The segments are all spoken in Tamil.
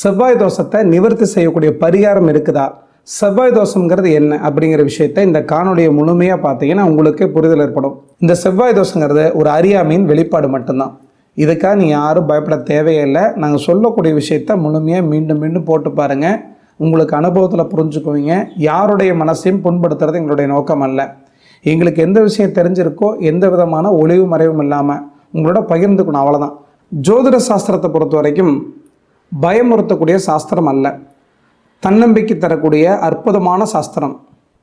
செவ்வாய் தோஷத்தை நிவர்த்தி செய்யக்கூடிய பரிகாரம் இருக்குதா? செவ்வாய் தோஷங்கிறது என்ன அப்படிங்கிற விஷயத்த இந்த காணொலியை முழுமையாக பார்த்தீங்கன்னா உங்களுக்கே புரிதல் ஏற்படும். இந்த செவ்வாய் தோஷங்கிறது ஒரு அறியாமையின் வெளிப்பாடு மட்டும்தான். இதுக்காக நீங்கள் யாரும் பயப்பட தேவையில்லை. நாங்கள் சொல்லக்கூடிய விஷயத்த முழுமையாக மீண்டும் மீண்டும் போட்டு பாருங்கள் உங்களுக்கு அனுபவத்தில் புரிஞ்சுக்குவீங்க. யாருடைய மனசையும் புண்படுத்துறது எங்களுடைய நோக்கம் அல்ல. எங்களுக்கு எந்த விஷயம் தெரிஞ்சிருக்கோ எந்த விதமான ஒளிவு மறைவும் இல்லாமல் உங்களோட பகிர்ந்துக்கணும். அவ்வளோதான் ஜோதிட சாஸ்திரத்தை பொறுத்த வரைக்கும் பயமுறுத்தக்கூடிய சாஸ்திரம் அல்ல. தன்னம்பிக்கை தரக்கூடிய அற்புதமான சாஸ்திரம்.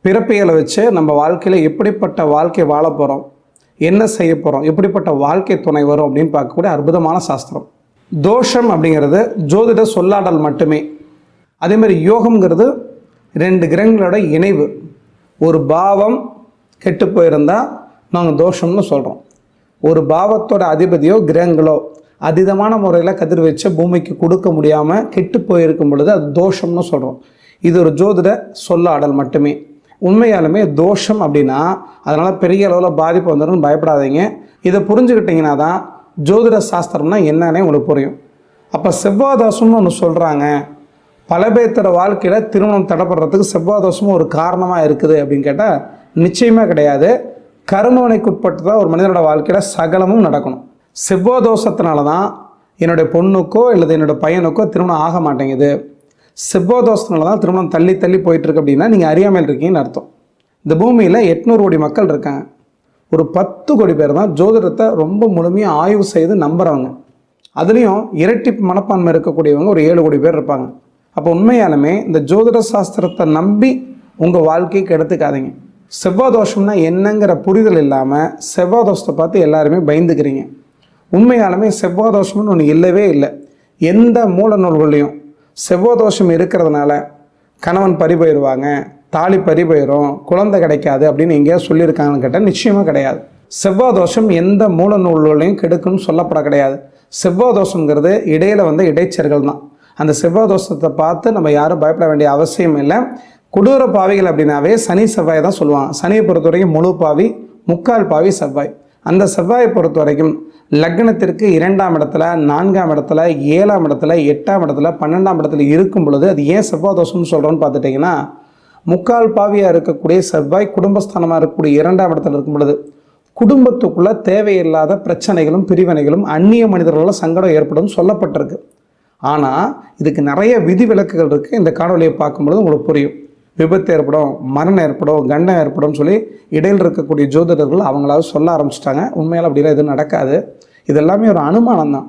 பிறப்பியலை வச்சு நம்ம வாழ்க்கையில் எப்படிப்பட்ட வாழ்க்கை வாழ போகிறோம் என்ன செய்ய போகிறோம் எப்படிப்பட்ட வாழ்க்கை துணை வரும் அப்படின்னு பார்க்கக்கூடிய அற்புதமான சாஸ்திரம். தோஷம் அப்படிங்கிறது ஜோதிட சொல்லாடல் மட்டுமே. அதேமாதிரி யோகம்ங்கிறது ரெண்டு கிரகங்களோட இணைவு. ஒரு பாவம் கெட்டு போயிருந்தால் நாங்கள் தோஷம்னு சொல்கிறோம் ஒரு பாவத்தோட அதிபதியோ கிரகங்களோ அதீதமான முறையில் கதிர்வீச்சை பூமிக்கு கொடுக்க முடியாமல் கெட்டு போயிருக்கும் பொழுது அது தோஷம்னு சொல்கிறோம் இது ஒரு ஜோதிட சொல்லாடல் மட்டுமே. உண்மையாலுமே தோஷம் அப்படின்னா அதனால் பெரிய அளவில் பாதிப்பு வந்துடும் பயப்படாதீங்க. இதை புரிஞ்சுக்கிட்டிங்கன்னா தான் ஜோதிட சாஸ்திரம்னா என்னன்னே உங்களுக்கு புரியும். அப்போ செவ்வாதோஷம்னு ஒன்று சொல்கிறாங்க பல பேர்த்தோட வாழ்க்கையில் திருமணம் தடைப்படுறதுக்கு செவ்வாதோஷமும் ஒரு காரணமாக இருக்குது அப்படின்னு கேட்டால் நிச்சயமாக கிடையாது. கருமவனைக்குட்பட்டு தான் ஒரு மனிதனோட வாழ்க்கையில் சகலமும் நடக்கணும். செவ்வாய் தோஷத்தினால தான் என்னுடைய பொண்ணுக்கோ அல்லது என்னோட பையனுக்கோ திருமணம் ஆக மாட்டேங்குது. செவ்வாய் தோஷத்தினால தான் திருமணம் தள்ளி தள்ளி போயிட்டுருக்கு அப்படின்னா நீங்கள் அறியாமல் இருக்கீங்கன்னு அர்த்தம். இந்த பூமியில் எட்நூறு கோடி மக்கள் இருக்காங்க. ஒரு பத்து கோடி பேர் தான் ஜோதிடத்தை ரொம்ப முழுமையாக ஆய்வு செய்து நம்புகிறவங்க அதுலேயும் இரட்டி மனப்பான்மை இருக்கக்கூடியவங்க ஒரு ஏழு கோடி பேர் இருப்பாங்க. அப்போ உண்மையாலுமே இந்த ஜோதிட சாஸ்திரத்தை நம்பி உங்கள் வாழ்க்கைக்கு எடுத்துக்காதீங்க செவ்வாய் தோஷம்னா என்னங்கிற புரிதல் இல்லாமல் செவ்வாய் தோஷத்தை பார்த்து எல்லாருமே பயந்துக்கிறீங்க. உண்மையாலுமே செவ்வாய் தோஷம்னு ஒன்று இல்லவே இல்லை. எந்த மூல நூல்கள்லையும் செவ்வாய் தோஷம் இருக்கிறதுனால கணவன் பறி போயிடுவாங்க தாலி பறி போயிடும் குழந்தை கிடைக்காது அப்படின்னு எங்கேயாவது சொல்லியிருக்காங்கன்னு கேட்டால் நிச்சயமாக கிடையாது. செவ்வாய் தோஷம் எந்த மூல நூல்களையும் கெடுக்குன்னு சொல்லப்பட கிடையாது. செவ்வாய் தோஷங்கிறது இடையில வந்து இடைச்சர்கள் தான். அந்த செவ்வாய் தோஷத்தை பார்த்து நம்ம யாரும் பயப்பட வேண்டிய அவசியம் இல்லை. கொடூர பாவிகள் அப்படின்னாவே சனி செவ்வாய் தான் சொல்லுவாங்க. சனியை பொறுத்த வரைக்கும் முழு பாவி முக்கால் பாவி செவ்வாய். அந்த செவ்வாயை பொறுத்த வரைக்கும் லக்னத்திற்கு இரண்டாம் இடத்துல நான்காம் இடத்துல ஏழாம் இடத்துல எட்டாம் இடத்துல பன்னெண்டாம் இடத்துல இருக்கும் பொழுது அது ஏன் செவ்வாய் தோஷம்னு சொல்கிறோன்னு பார்த்துட்டிங்கன்னா முக்கால் பாவியாக இருக்கக்கூடிய செவ்வாய் குடும்பஸ்தானமாக இருக்கக்கூடிய இரண்டாம் இடத்துல இருக்கும் பொழுது குடும்பத்துக்குள்ள தேவையில்லாத பிரச்சனைகளும் பிரிவினைகளும் அந்நிய மனிதர்களால் சங்கடம் ஏற்படும் சொல்லப்பட்டிருக்கு. ஆனால் இதுக்கு நிறைய விதிவிலக்குகள் இருக்குது இந்த காணொலியை பார்க்கும்பொழுது உங்களுக்கு புரியும். விபத்து ஏற்படும் மரணம் ஏற்படும் கண்டம் ஏற்படும் சொல்லி இடையில் இருக்கக்கூடிய ஜோதிடர்கள் அவங்களாவது சொல்ல ஆரம்பிச்சிட்டாங்க. உண்மையால் அப்படிலாம் எதுவும் நடக்காது. இது எல்லாமே ஒரு அனுமானம் தான்